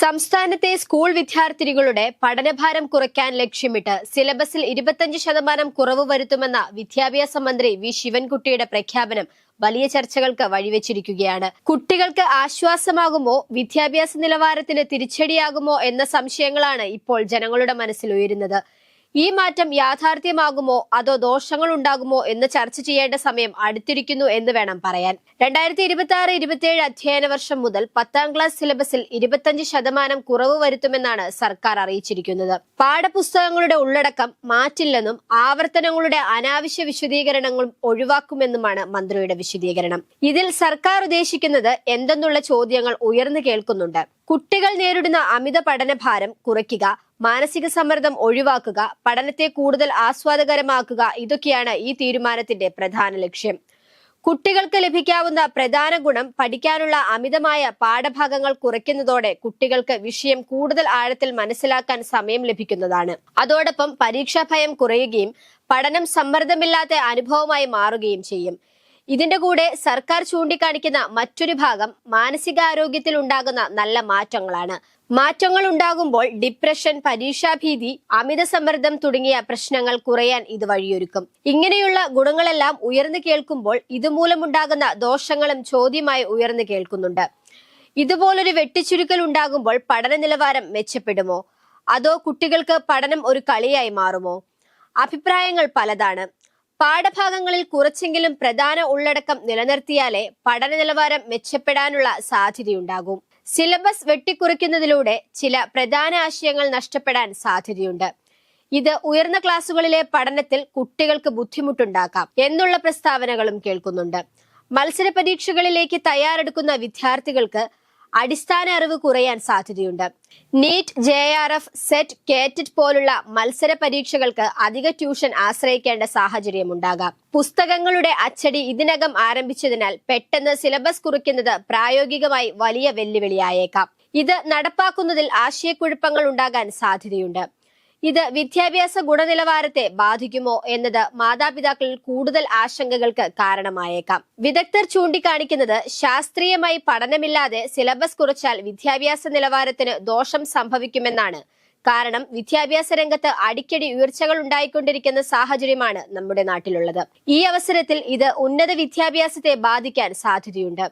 സംസ്ഥാനത്തെ സ്കൂൾ വിദ്യാർത്ഥിനികളുടെ പഠനഭാരം കുറയ്ക്കാൻ ലക്ഷ്യമിട്ട് സിലബസിൽ ഇരുപത്തഞ്ച് ശതമാനം കുറവ് വരുത്തുമെന്ന വിദ്യാഭ്യാസ മന്ത്രി വി ശിവൻകുട്ടിയുടെ പ്രഖ്യാപനം വലിയ ചർച്ചകൾക്ക് വഴിവെച്ചിരിക്കുകയാണ്. കുട്ടികൾക്ക് ആശ്വാസമാകുമോ? വിദ്യാഭ്യാസ നിലവാരത്തിന് തിരിച്ചടിയാകുമോ? എന്ന സംശയങ്ങളാണ് ഇപ്പോൾ ജനങ്ങളുടെ മനസ്സിൽ ഉയരുന്നത്. ഈ മാറ്റം യാഥാർത്ഥ്യമാകുമോ? അതോ ദോഷങ്ങൾ ഉണ്ടാകുമോ എന്ന് ചർച്ച ചെയ്യേണ്ട സമയം അടുത്തിരിക്കുന്നു എന്ന് വേണം പറയാൻ. രണ്ടായിരത്തി ഇരുപത്തി ആറ് ഇരുപത്തിയേഴ് അധ്യയന വർഷം മുതൽ പത്താം ക്ലാസ് സിലബസിൽ ഇരുപത്തഞ്ച് ശതമാനം കുറവ് വരുത്തുമെന്നാണ് സർക്കാർ അറിയിച്ചിരിക്കുന്നത്. പാഠപുസ്തകങ്ങളുടെ ഉള്ളടക്കം മാറ്റില്ലെന്നും ആവർത്തനങ്ങളുടെ അനാവശ്യ വിശദീകരണങ്ങളും ഒഴിവാക്കുമെന്നുമാണ് മന്ത്രിയുടെ വിശദീകരണം. ഇതിൽ സർക്കാർ ഉദ്ദേശിക്കുന്നത് എന്തെന്നുള്ള ചോദ്യങ്ങൾ ഉയർന്നു കേൾക്കുന്നുണ്ട്. കുട്ടികൾ നേരിടുന്ന അമിത പഠനഭാരം കുറയ്ക്കുക മാനസിക സമ്മർദ്ദം ഒഴിവാക്കുക പഠനത്തെ കൂടുതൽ ആസ്വാദകരമാക്കുക ഇതൊക്കെയാണ് ഈ തീരുമാനത്തിന്റെ പ്രധാന ലക്ഷ്യം. കുട്ടികൾക്ക് ലഭിക്കാവുന്ന പ്രധാന ഗുണം പഠിക്കാനുള്ള അമിതമായ പാഠഭാഗങ്ങൾ കുറയ്ക്കുന്നതോടെ കുട്ടികൾക്ക് വിഷയം കൂടുതൽ ആഴത്തിൽ മനസ്സിലാക്കാൻ സമയം ലഭിക്കുന്നതാണ്. അതോടൊപ്പം പരീക്ഷാ ഭയം കുറയുകയും പഠനം സമ്മർദ്ദമില്ലാത്ത അനുഭവമായി മാറുകയും ചെയ്യും. ഇതിന്റെ കൂടെ സർക്കാർ ചൂണ്ടിക്കാണിക്കുന്ന മറ്റൊരു ഭാഗം മാനസികാരോഗ്യത്തിൽ ഉണ്ടാകുന്ന നല്ല മാറ്റങ്ങളാണ്. മാറ്റങ്ങൾ ഉണ്ടാകുമ്പോൾ ഡിപ്രഷൻ പരീക്ഷാഭീതി അമിത സമ്മർദ്ദം തുടങ്ങിയ പ്രശ്നങ്ങൾ കുറയാൻ ഇത് വഴിയൊരുക്കും. ഇങ്ങനെയുള്ള ഗുണങ്ങളെല്ലാം ഉയർന്നു കേൾക്കുമ്പോൾ ഇതുമൂലമുണ്ടാകുന്ന ദോഷങ്ങളും ചോദ്യമായി ഉയർന്നു കേൾക്കുന്നുണ്ട്. ഇതുപോലൊരു വെട്ടിച്ചുരുക്കൽ ഉണ്ടാകുമ്പോൾ പഠന നിലവാരം മെച്ചപ്പെടുമോ? അതോ കുട്ടികൾക്ക് പഠനം ഒരു കളിയായി മാറുമോ? അഭിപ്രായങ്ങൾ പലതാണ്. പാഠഭാഗങ്ങളിൽ കുറച്ചെങ്കിലും പ്രധാന ഉള്ളടക്കം നിലനിർത്തിയാലേ പഠന നിലവാരം മെച്ചപ്പെടാനുള്ള സാധ്യതയുണ്ടാകും. സിലബസ് വെട്ടിക്കുറിക്കുന്നതിലൂടെ ചില പ്രധാന ആശയങ്ങൾ നഷ്ടപ്പെടാൻ സാധ്യതയുണ്ട്. ഇത് ഉയർന്ന ക്ലാസുകളിലെ പഠനത്തിൽ കുട്ടികൾക്ക് ബുദ്ധിമുട്ടുണ്ടാക്കാം എന്നുള്ള പ്രസ്താവനകളും കേൾക്കുന്നുണ്ട്. മത്സര പരീക്ഷകളിലേക്ക് തയ്യാറെടുക്കുന്ന വിദ്യാർത്ഥികൾക്ക് അടിസ്ഥാന അറിവ് കുറയാൻ സാധ്യതയുണ്ട്. NEET J R F SET കേറ്ററ്റ് പോലുള്ള മത്സര പരീക്ഷകൾക്ക് അധിക ട്യൂഷൻ ആശ്രയിക്കേണ്ട സാഹചര്യമുണ്ടാകാം പുസ്തകങ്ങളുടെ അച്ചടി ഇതിനകം ആരംഭിച്ചതിനാൽ പെട്ടെന്ന് സിലബസ് കുറിക്കുന്നത് പ്രായോഗികമായി വലിയ വെല്ലുവിളിയായേക്കാം. ഇത് നടപ്പാക്കുന്നതിൽ ആശയക്കുഴപ്പങ്ങൾ ഉണ്ടാകാൻ സാധ്യതയുണ്ട്. ഇത് വിദ്യാഭ്യാസ ഗുണനിലവാരത്തെ ബാധിക്കുമോ എന്നത് മാതാപിതാക്കളിൽ കൂടുതൽ ആശങ്കകൾക്ക് കാരണമായേക്കാം. വിദഗ്ധർ ചൂണ്ടിക്കാണിക്കുന്നത് ശാസ്ത്രീയമായി പഠനമില്ലാതെ സിലബസ് കുറച്ചാൽ വിദ്യാഭ്യാസ നിലവാരത്തിന് ദോഷം സംഭവിക്കുമെന്നാണ്. കാരണം വിദ്യാഭ്യാസ രംഗത്ത് അടിക്കടി ഉയർച്ചകൾ ഉണ്ടായിക്കൊണ്ടിരിക്കുന്ന സാഹചര്യമാണ് നമ്മുടെ നാട്ടിലുള്ളത്. ഈ അവസരത്തിൽ ഇത് ഉന്നത വിദ്യാഭ്യാസത്തെ ബാധിക്കാൻ സാധ്യതയുണ്ട്.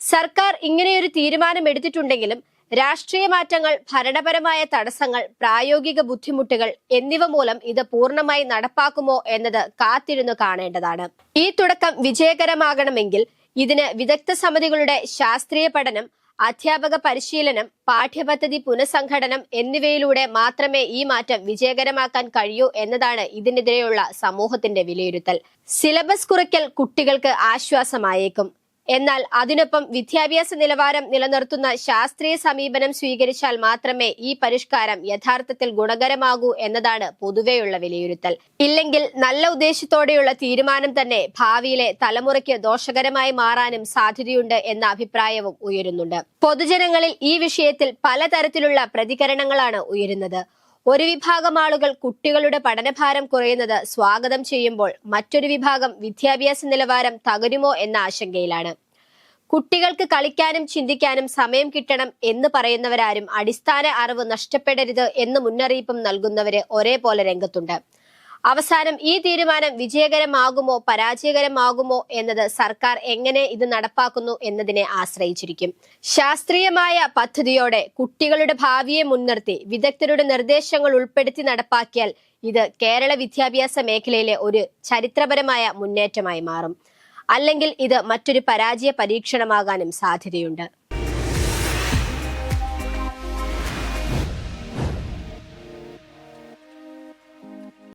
സർക്കാർ ഇങ്ങനെയൊരു തീരുമാനം എടുത്തിട്ടുണ്ടെങ്കിലും രാഷ്ട്രീയ മാറ്റങ്ങൾ ഭരണപരമായ തടസ്സങ്ങൾ പ്രായോഗിക ബുദ്ധിമുട്ടുകൾ എന്നിവ മൂലം ഇത് പൂർണമായി നടപ്പാക്കുമോ എന്നത് കാത്തിരുന്നു കാണേണ്ടതാണ്. ഈ തുടക്കം വിജയകരമാകണമെങ്കിൽ ഇതിന് വിദഗ്ധ സമിതികളുടെ ശാസ്ത്രീയ പഠനം അധ്യാപക പരിശീലനം പാഠ്യപദ്ധതി പുനഃസംഘടനം എന്നിവയിലൂടെ മാത്രമേ ഈ മാറ്റം വിജയകരമാക്കാൻ കഴിയൂ എന്നതാണ് ഇതിനെതിരെയുള്ള സമൂഹത്തിന്റെ വിലയിരുത്തൽ. സിലബസ് കുറയ്ക്കൽ കുട്ടികൾക്ക് ആശ്വാസമായേക്കും. എന്നാൽ അതിനൊപ്പം വിദ്യാഭ്യാസ നിലവാരം നിലനിർത്തുന്ന ശാസ്ത്രീയ സമീപനം സ്വീകരിച്ചാൽ മാത്രമേ ഈ പരിഷ്കാരം യഥാർത്ഥത്തിൽ ഗുണകരമാകൂ എന്നതാണ് പൊതുവെയുള്ള വിലയിരുത്തൽ. ഇല്ലെങ്കിൽ നല്ല ഉദ്ദേശത്തോടെയുള്ള തീരുമാനം തന്നെ ഭാവിയിലെ തലമുറയ്ക്ക് ദോഷകരമായി മാറാനും സാധ്യതയുണ്ട് എന്ന അഭിപ്രായവും ഉയരുന്നുണ്ട്. പൊതുജനങ്ങളിൽ ഈ വിഷയത്തിൽ പലതരത്തിലുള്ള പ്രതികരണങ്ങളാണ് ഉയരുന്നത്. ഒരു വിഭാഗം ആളുകൾ കുട്ടികളുടെ പഠനഭാരം കുറയുന്നത് സ്വാഗതം ചെയ്യുമ്പോൾ മറ്റൊരു വിഭാഗം വിദ്യാഭ്യാസ നിലവാരം തകരുമോ എന്ന ആശങ്കയിലാണ്. കുട്ടികൾക്ക് കളിക്കാനും ചിന്തിക്കാനും സമയം കിട്ടണം എന്ന് പറയുന്നവരാരും അടിസ്ഥാന അറിവ് നഷ്ടപ്പെടരുത് എന്ന് മുന്നറിയിപ്പും നൽകുന്നവര് ഒരേപോലെ രംഗത്തുണ്ട്. അവസാനം ഈ തീരുമാനം വിജയകരമാകുമോ പരാജയകരമാകുമോ എന്നത് സർക്കാർ എങ്ങനെ ഇത് നടപ്പാക്കുന്നു എന്നതിനെ ആശ്രയിച്ചിരിക്കും. ശാസ്ത്രീയമായ പദ്ധതിയോടെ കുട്ടികളുടെ ഭാവിയെ മുൻനിർത്തി വിദഗ്ധരുടെ നിർദ്ദേശങ്ങൾ ഉൾപ്പെടുത്തി നടപ്പാക്കിയാൽ ഇത് കേരള വിദ്യാഭ്യാസ മേഖലയിലെ ഒരു ചരിത്രപരമായ മുന്നേറ്റമായി മാറും. അല്ലെങ്കിൽ ഇത് മറ്റൊരു പരാജയ പരീക്ഷണമാകാനും സാധ്യതയുണ്ട്.